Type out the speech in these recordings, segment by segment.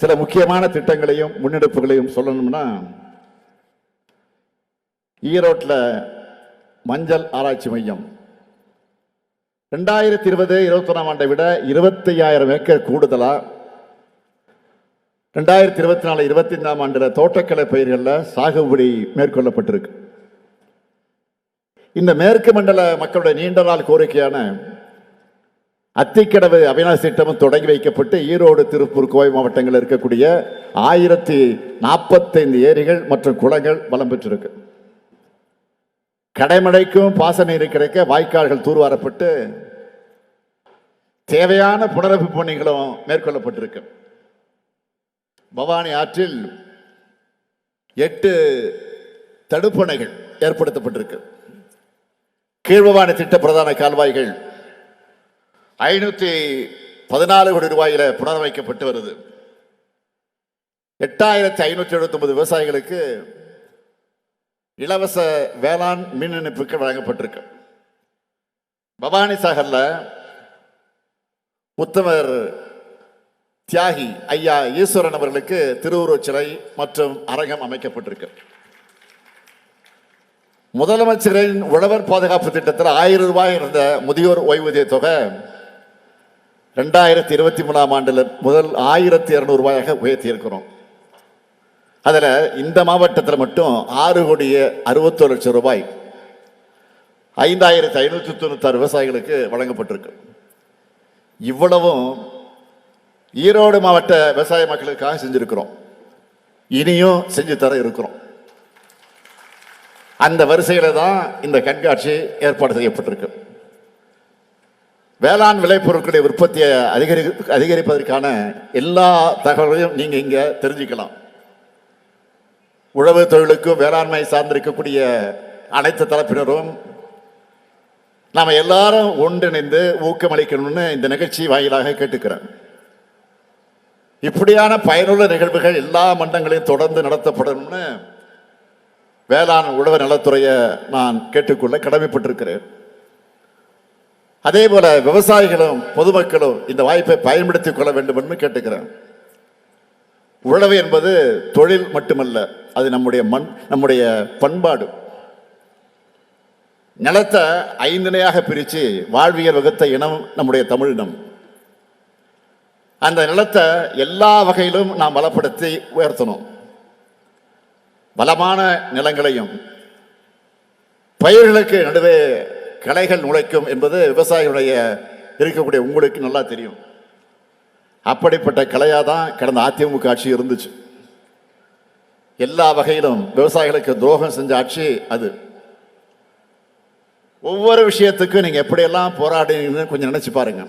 சில முக்கியமான திட்டங்களையும் முன்னெடுப்புகளையும் சொல்லணும்னா ஈரோட்டில் மஞ்சள் ஆராய்ச்சி மையம். ரெண்டாயிரத்தி இருபது இருபத்தொன்னாம் ஆண்டை விட இருபத்தையாயிரம் ஏக்கர் கூடுதலாக ரெண்டாயிரத்தி இருபத்தி நாலு இருபத்தி ஐந்தாம் ஆண்டில் தோட்டக்கலை பயிர்களில் சாகுபடி மேற்கொள்ளப்பட்டிருக்கு. இந்த மேற்கு மண்டல மக்களுடைய நீண்ட நாள் கோரிக்கையான அத்திக்கடவு அவினாசி திட்டமும் தொடங்கி வைக்கப்பட்டு ஈரோடு திருப்பூர் கோவை மாவட்டங்களில் இருக்கக்கூடிய ஆயிரத்தி நாற்பத்தைந்து ஏரிகள் மற்றும் குளங்கள் வளம் பெற்றிருக்கு. கடைமழைக்கும் பாசநீர் கிடைக்க வாய்க்கால்கள் தூர்வாரப்பட்டு தேவையான புனரமைப்பு பணிகளும் மேற்கொள்ளப்பட்டிருக்கு. பவானி ஆற்றில் எட்டு தடுப்பணைகள் ஏற்படுத்தப்பட்டிருக்கு. கீழ்பவானி திட்ட பிரதான கால்வாய்கள் ஐநூத்தி பதினாலு கோடி ரூபாயில புனரமைக்கப்பட்டு வருது. எட்டாயிரத்தி ஐநூற்றி எழுபத்தி ஒன்பது விவசாயிகளுக்கு இலவச வேளாண் மின் இணைப்புக்கு வழங்கப்பட்டிருக்கு. பவானி சாகர்ல உத்தமர் தியாகி ஐயா ஈஸ்வரன் அவர்களுக்கு திருவுருவச் சிலை மற்றும் அரங்கம் அமைக்கப்பட்டிருக்கு. முதலமைச்சரின் உழவர் பாதுகாப்பு திட்டத்தில் ஆயிரம் ரூபாய் இருந்த முதியோர் ஓய்வூதிய தொகை ரெண்டாயிரத்தி இருபத்தி மூணாம் ஆண்டில் முதல் ஆயிரத்தி இரநூறுபாயாக உயர்த்தியிருக்கிறோம். அதில் இந்த மாவட்டத்தில் மட்டும் ஆறு கோடியே அறுபத்தோரு லட்சம் ரூபாய் ஐந்தாயிரத்தி ஐநூற்றி தொண்ணூத்தாறு விவசாயிகளுக்கு வழங்கப்பட்டிருக்கு. இவ்வளவும் ஈரோடு மாவட்ட விவசாய மக்களுக்காக செஞ்சுருக்கிறோம். இனியும் செஞ்சு தர இருக்கிறோம். அந்த வரிசையில் தான் இந்த கண்காட்சி ஏற்பாடு செய்யப்பட்டிருக்கு. வேளாண் விளைபொருட்களுடைய உற்பத்தியை அதிகரி அதிகரிப்பதற்கான எல்லா தகவல்களையும் நீங்கள் இங்கே தெரிஞ்சுக்கலாம். உழவு தொழிலுக்கும் வேளாண்மை சார்ந்திருக்கக்கூடிய அனைத்து தரப்பினரும் நாம் எல்லாரும் ஒன்றிணைந்து ஊக்கமளிக்கணும்னு இந்த நிகழ்ச்சி வாயிலாக கேட்டுக்கிறேன். இப்படியான பயனுள்ள நிகழ்வுகள் எல்லா மண்டங்களையும் தொடர்ந்து நடத்தப்படணும்னு வேளாண் உழவு நலத்துறையை நான் கேட்டுக்கொள்ள கடமைப்பட்டிருக்கிறேன். அதே போல விவசாயிகளும் பொதுமக்களும் இந்த வாய்ப்பை பயன்படுத்திக் கொள்ள வேண்டும் என்று கேட்டுக்கிறேன். உழவு என்பது தொழில் மட்டுமல்ல அது நம்முடைய மண் நம்முடைய பண்பாடு. நிலத்தை ஐந்திணையாக பிரித்து வாழ்வியல் வகுத்த இனம் நம்முடைய தமிழினம் அந்த நிலத்தை எல்லா வகையிலும் நாம் வளப்படுத்தி உயர்த்தணும். வளமான நிலங்களையும் பயிர்களுக்கு நடுவே களைகள் நுழைக்கும் என்பது விவசாயிகளுடைய இருக்கக்கூடிய உங்களுக்கு நல்லா தெரியும். அப்படிப்பட்ட கலையாக தான் கடந்த அதிமுக ஆட்சி இருந்துச்சு. எல்லா வகையிலும் விவசாயிகளுக்கு துரோகம் செஞ்ச ஆட்சி அது. ஒவ்வொரு விஷயத்துக்கும் நீங்கள் எப்படியெல்லாம் போராடுனீங்கன்னு கொஞ்சம் நினச்சி பாருங்க.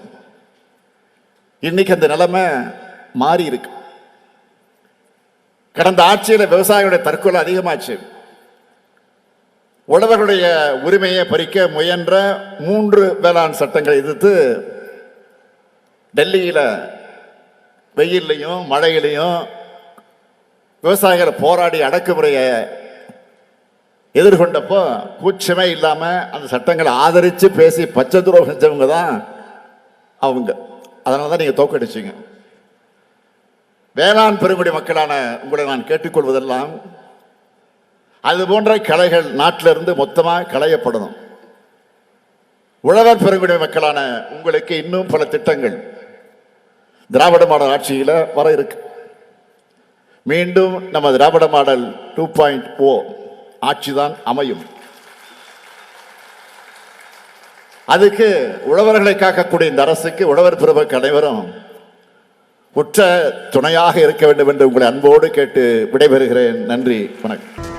இன்னைக்கு அந்த நிலைமை மாறி இருக்கு. கடந்த ஆட்சியில் விவசாயிகளுடைய தற்கொலை அதிகமாச்சு. உழவர்களுடைய உரிமையை பறிக்க முயன்ற மூன்று வேளாண் சட்டங்களை எதிர்த்து டெல்லியில் வெயில்லையும் மழையிலையும் விவசாயிகள் போராடி அடக்குமுறையை எதிர்கொண்டப்போ கூச்சமே இல்லாமல் அந்த சட்டங்களை ஆதரித்து பேசி பச்சை துரோகம் செஞ்சவங்க தான் அவங்க. அதனால தான் நீங்கள் தோக்கடிச்சிங்க. வேளாண் பெருங்குடி மக்களான உங்களை நான் கேட்டுக்கொள்வதெல்லாம் அது போன்ற கலைகள் நாட்டிலிருந்து மொத்தமாக களையப்படணும். உழவர் பெருங்குடி மக்களான உங்களுக்கு இன்னும் பல திட்டங்கள். திராவிட மாடல் ஆட்சியில் வர இருக்கு. மீண்டும் நம்ம Dravida model two point O ஆட்சி தான் அமையும். அதுக்கு உழவர்களை காக்கக்கூடிய இந்த அரசுக்கு உழவர் பெருமக்கள் அனைவரும் உற்ற துணையாக இருக்க வேண்டும் என்று உங்களை அன்போடு கேட்டு விடைபெறுகிறேன். நன்றி வணக்கம்.